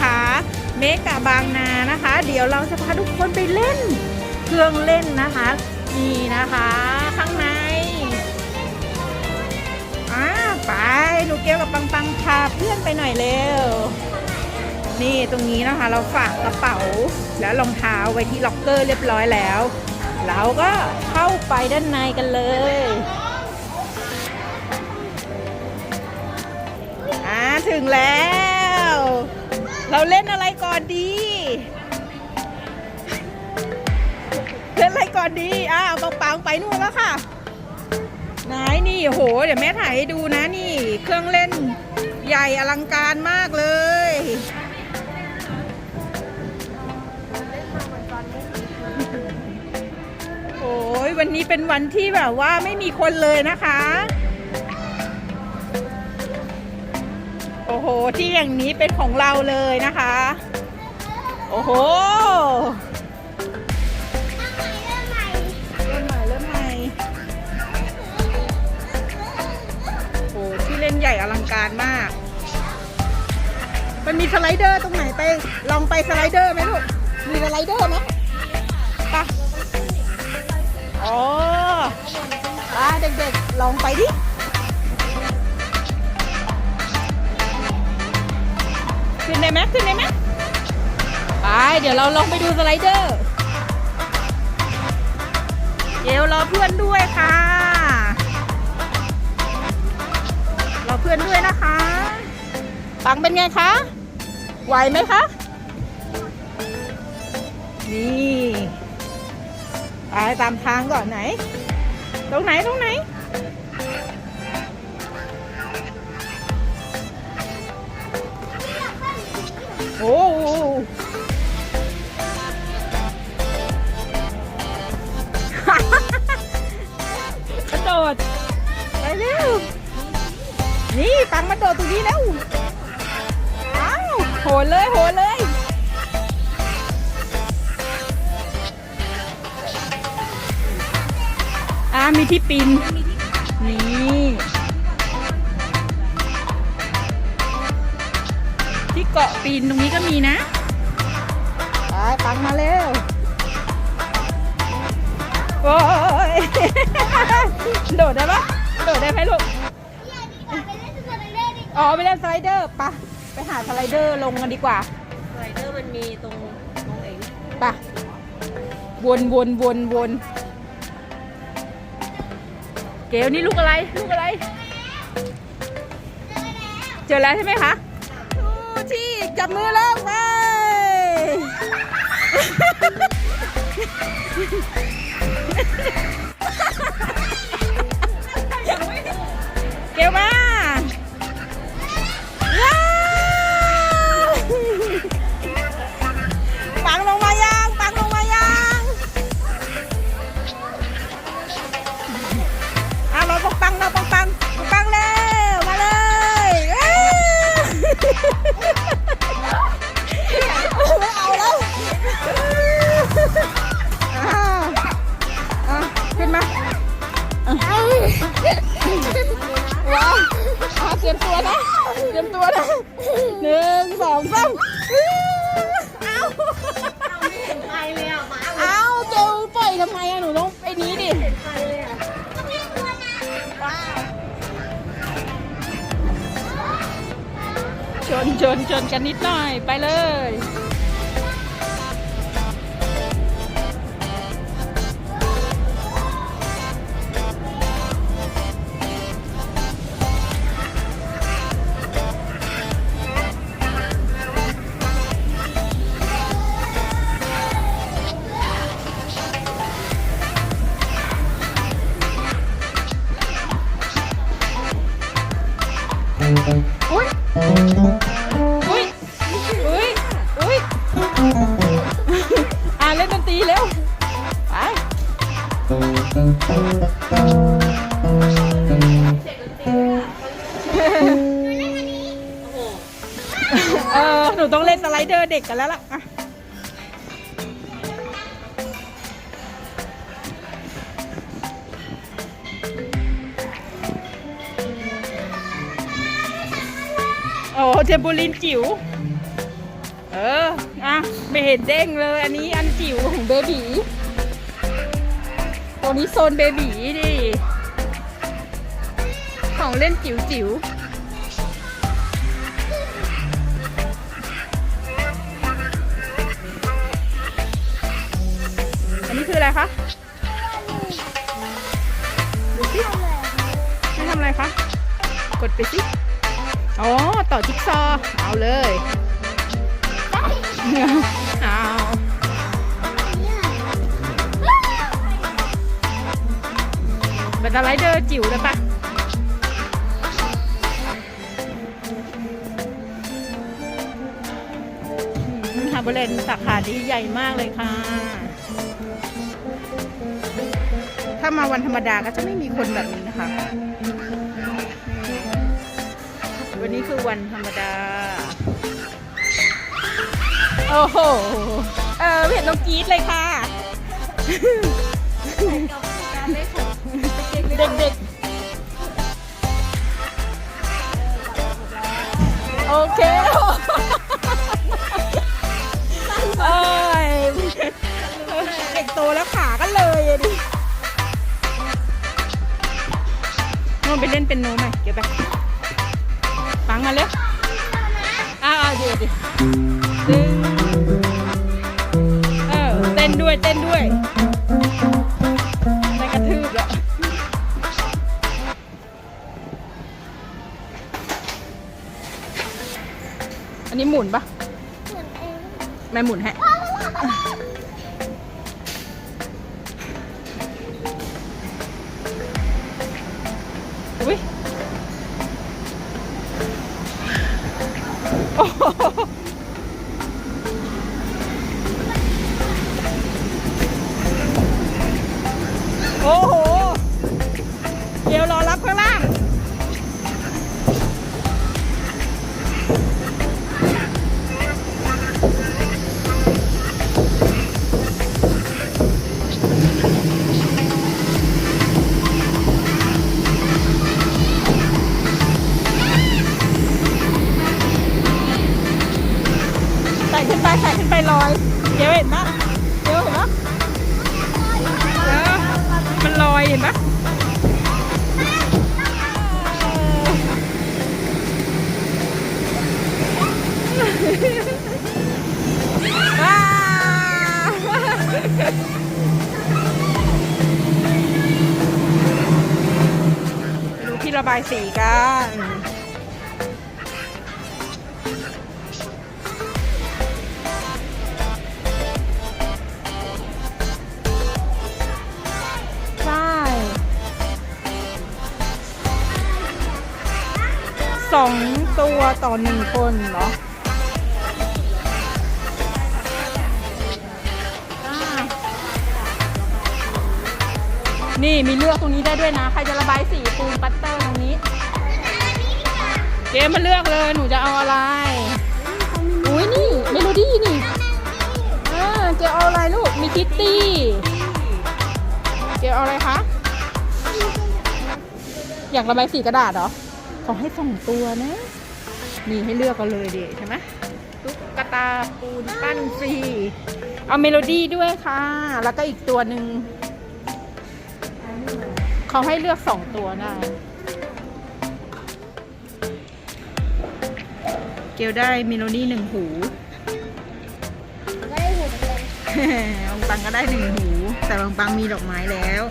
ขาเมกะบางนานะคะ เดี๋ยวเราจะพาทุกคนไปเล่น เครื่องเล่นนะคะนี่นะคะ ข้างในอ่าไปหนูเกลกับปังปังพาเพื่อนไปหน่อยเร็วนี่ตรงนี้นะคะ เราฝากกระเป๋าและรองเท้าไว้ที่ล็อกเกอร์เรียบร้อยแล้ว เราก็เข้าไปด้านในกันเลยอ่าถึงแล้ว เราเล่นอะไรก่อนดี เล่นอะไรก่อนดี อ้าวปังปังไปนู่นแล้วค่ะไหนนี่โห เดี๋ยวแม่ถ่ายให้ดูนะนี่ เครื่องเล่นใหญ่อลังการมากเลย โอ้ยวันนี้เป็นวันที่แบบว่าไม่มีคนเลยนะคะ โอ้โห ที่อย่างนี้เป็นของเราเลยนะคะ โอ้โห เริ่มใหม่เริ่มใหม่โอ้โหที่เล่นใหญ่อลังการมาก มันมีสไลเดอร์ตรงไหนไป ลองไปสไลเดอร์ไหมลูก มีสไลเดอร์ไหมไปะอ๋อไปเด็กๆ ลองไปดิ ขึ้นได้ไหมขึ้นได้ไหมไป เดี๋ยวเราลองไปดูสไลเดอร์เดี๋ยวรอเพื่อนด้วยค่ะ รอเพื่อนด้วยนะคะ ปังเป็นไงคะ ไหวไหมคะ นี่ไปตามทางก่อนไหน ตรงไหนตรงไหน โอ้กระโดด ไปเร็ว นี่ปังมาโดดตรงนี้แล้วอ้าวโหนเลยโหนเลยอ่ามีที่ปีน เกาะปีนตรงนี้ก็มีนะไปปังมาเร็วโอ้ยโดดได้ปะโดดได้ไหมลูกอ๋อไปเล่นสไลเดอร์ปะไปหาสไลเดอร์ลงกันดีกว่าสไลเดอร์มันมีตรงตรงเองปะวนวนวนวนเกลนี่ลูกอะไรลูกอะไร เจอแล้วใช่ไหมคะ พี่จับมือแล้วไป เกี่ยวมา ชนชนกันนิดหน่อยไปเลยอุ้ เทมโบลินจิ๋ว เออ อะ ไม่เห็นเด้งเลย อันนี้อันจิ๋วของเบบีตัวนี้โซนเบบีดิ ของเล่นจิ๋วจิ๋วอันนี้คืออะไรคะดูสิให้ทำอะไรคะ กดไปสิ อ๋อ ต่อจิ๊กซอ เอาเลย เอาบัตรไรเดอร์จิ๋วเลยปะฮาร์เบอร์เลนสาขานี้ใหญ่มากเลยค่ะ ถ้ามาวันธรรมดาก็จะไม่มีคนแบบนี้นะคะ นี้คือวันธรรมดา โอ้โห เออเห็นต้องกรี๊ดเลยค่ะการเล่นของเด็กๆ โอเคโอ้ยเด็กโตแล้วขาก็เลยอะดิโน่นไปเล่นเป็นโนไหมเดี๋ยวไป ฟังมาเร็วอ้าวเดี๋ยวดิดึงเออเต้นด้วยเต้นด้วยได้กระทืบแล้วอันนี้หมุนปะไม่หมุนให้ โเห็นปะว้าที่ระบายสีกัน สองตัวต่อหนึ่งคนเหรออ่านี่มีเลือกตรงนี้ได้ด้วยนะ ใครจะระบายสีปูนปัตเตอร์ตรงนี้ เกมมาเลือกเลยหนูจะเอาอะไร อุ้ยนี่เมโลดี้นี่เออเกลเอาอะไรลูก มีคิตตี้ เกลเอาอะไรคะ อยากระบายสีกระดาษเหรอ ขอให้สองตัวนะ มีให้เลือกกันเลยดิใช่ไหมตุ๊กตาปูนปั้นฟรี เอาเมโลดี้ด้วยค่ะ แล้วก็อีกตัวหนึ่ง เขาให้เลือกสองตัวได้ เกลได้เมโลดี้หนึ่งหูก็ได้หุ่นเลยองปังก็ได้หนึ่งหู แต่องปังมีดอกไม้แล้ว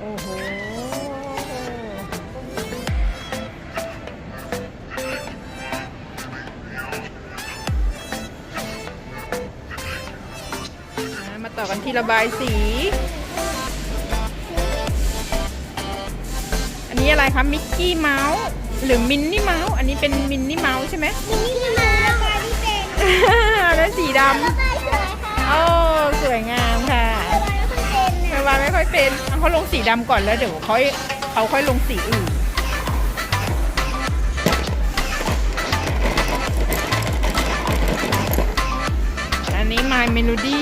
โอ้โหต่อกันที่ระบายสี อันนี้อะไรคะมิกกี้เมาส์หรือมินนี่เมาส์อันนี้เป็นมินนี่เมาส์ใช่ไหมมินิมาระบายที่เป็น แล้วสีดระบายสวยค่ะำโอ้ สวยงามค่ะ ระบายไม่ค่อยเป็นระนะบาไม่ค่อยเป็นเอาเขาลงสีดำก่อนแล้วเดี๋ยวเขาเขาค่อยลงสีอื่นอันนี้ My Melody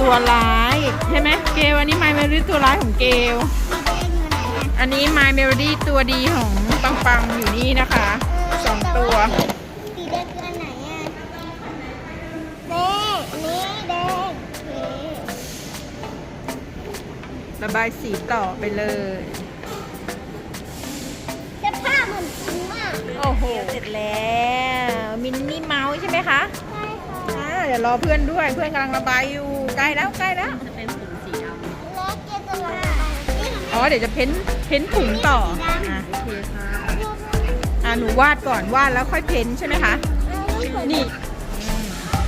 ตัวร้ายใช่ไหมเกลอันนี้ My Melody ตัวร้ายของเกลอันนี้ My Melody ตัวดีของปังปังอยู่นี่นะคะสองตัว ระบายสีต่อไปเลยจะผ้าเหมือนจริงมากโอ้โห เสร็จแล้ว มินนี่เมาส์ใช่ไหมคะใช่ค่ะอ่าเดี๋ยวรอเพื่อนด้วย เพื่อนกำลังระบายอยู่ใกล้แล้วใกล้แล้วแล้วเกจะจะระบายนี่ค่ะอ๋อ เดี๋ยวจะเพ้นเพ้นถุงต่ออะโอเคค่ะอ่าหนูวาดก่อนวาดแล้วค่อยเพ้นใช่ไหมคะ นี่อืม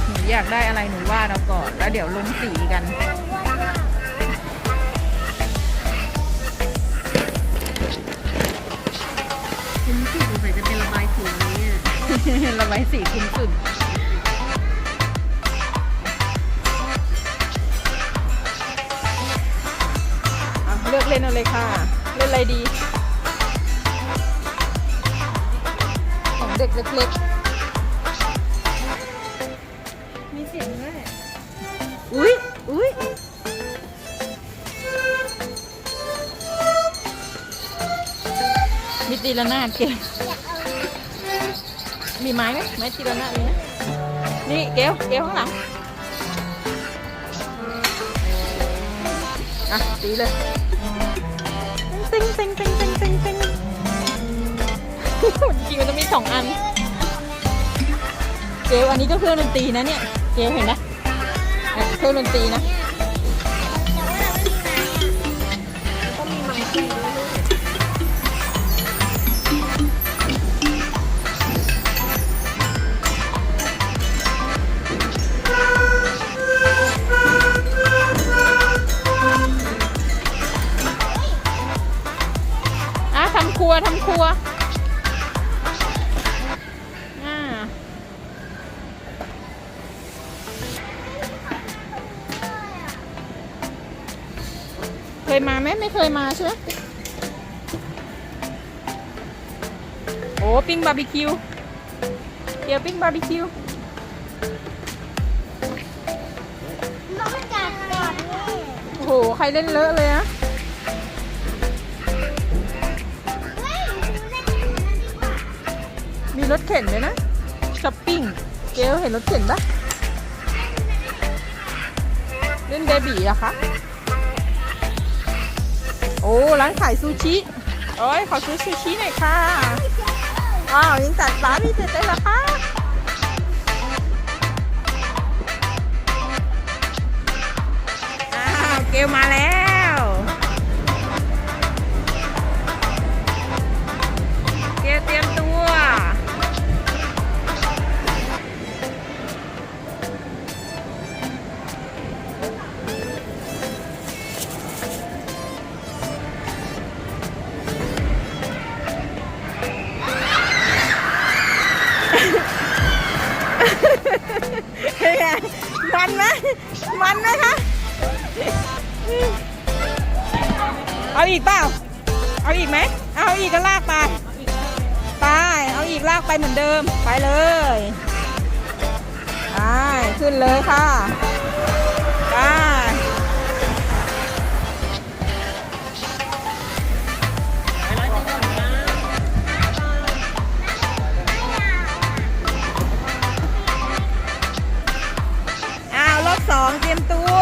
หนูอยากได้อะไรหนูวาดเอาก่อน แล้วเดี๋ยวลงสีกัน ระบายสีคุ้มสุดเลือกเล่นเอาเลยค่ะ เล่นอะไรดี ของเด็กเล็กๆ มีเสียงด้วย อุ๊ย อุ๊ยมีตีละนาดเก่ง มีไม้ไหมไม้ตีละนามีไหมนี่เกลเกลข้างหลังอะตีเลยติงติงติงติงติงติงจริงมันต้องมีสองอัน เกลอันนี้ก็เครื่องดนตรีนะเนี่ย เกลเห็นนะเนี่ยเครื่องดนตรีนะ ทำครัวทำครัวอ่าเคยมาไหมไม่เคยมาใช่ไหมโอ้ปิ้งบาร์บีคิว เดี๋ยวปิ้งบาร์บีคิวน้องจัดก่อนนี่โอ้โห ใครเล่นเลอะเลยนะ รถเข็นด้วยนะช้อปปิ้ง เกลเห็นรถเข็นปะเล่นเบบีเหรอะคะ โอ้ ร้านขายซูชิโอ้ยขอซื้อซูชิหน่อยค่ะว้าวยังจัดร้านไม่เสร็จเลยเหรอคะอ้าวเกลมาแล้ว กลากไปเหมือนเดิม ไปเลยไปขึ้นเลยค่ะไปอ้าวรอบสองเตรียมตัว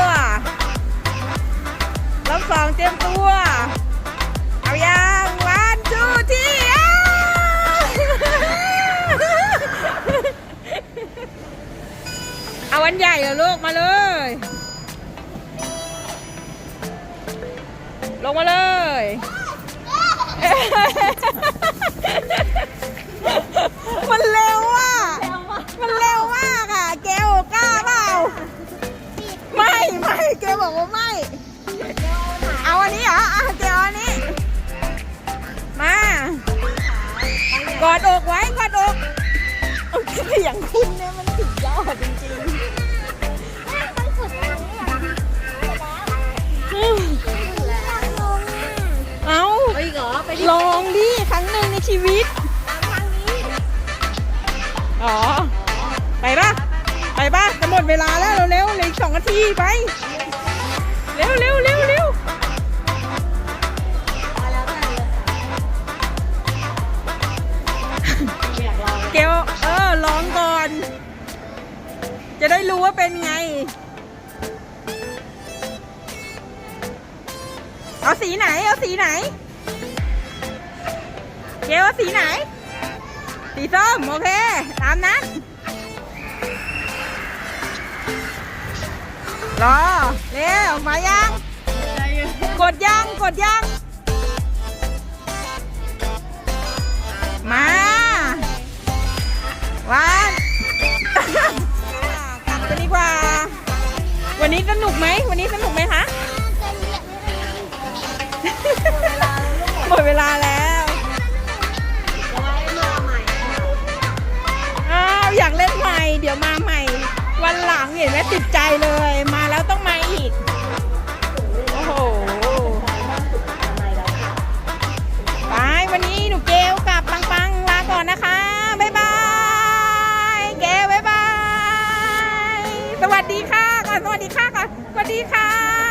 รอบสองเตรียมตัว มันใหญ่เหรอลูกมาเลย ลงมาเลย มันเร็วอะ มันเร็วมากอะแกวกล้าเปล่า ไม่ไม่เกลบอกว่าไม่ เอาอันนี้เหรออะเกลเอาอันนี้ มากอดอกไว้กอดอกเสียงคุณเนี่ยมัน ชีวิตทางนี้อ๋อ ไปปะไปปะจะหมดเวลาแล้วเร็วๆเหลืออีกสองนาทีไป เร็วเร็วเร็วเร็วเกลเออลองก่อน จะได้รู้ว่าเป็นไง เอาสีไหน เอาสีไหน เกลเอาสีไหน สีส้ม โอเค ตามนั้น รอ เร็ว มายัง กดยัง กดยัง มาวันกลับกันดีกว่า วันนี้สนุกไหม วันนี้สนุกไหมคะจะเรียกหมดเวลาแล้ว ดี๋ยวมาใหม่ วันหลังเห็นไหมติดใจเลย มาแล้วต้องมาอีก โอ้โหไปวันนี้หนูเกลกับปังปังลาก่อนนะคะ บ๊ายบาย เกลบ๊ายบาย สวัสดีค่ะก่อนสวัสดีค่ะก่อนสวัสดีค่ะ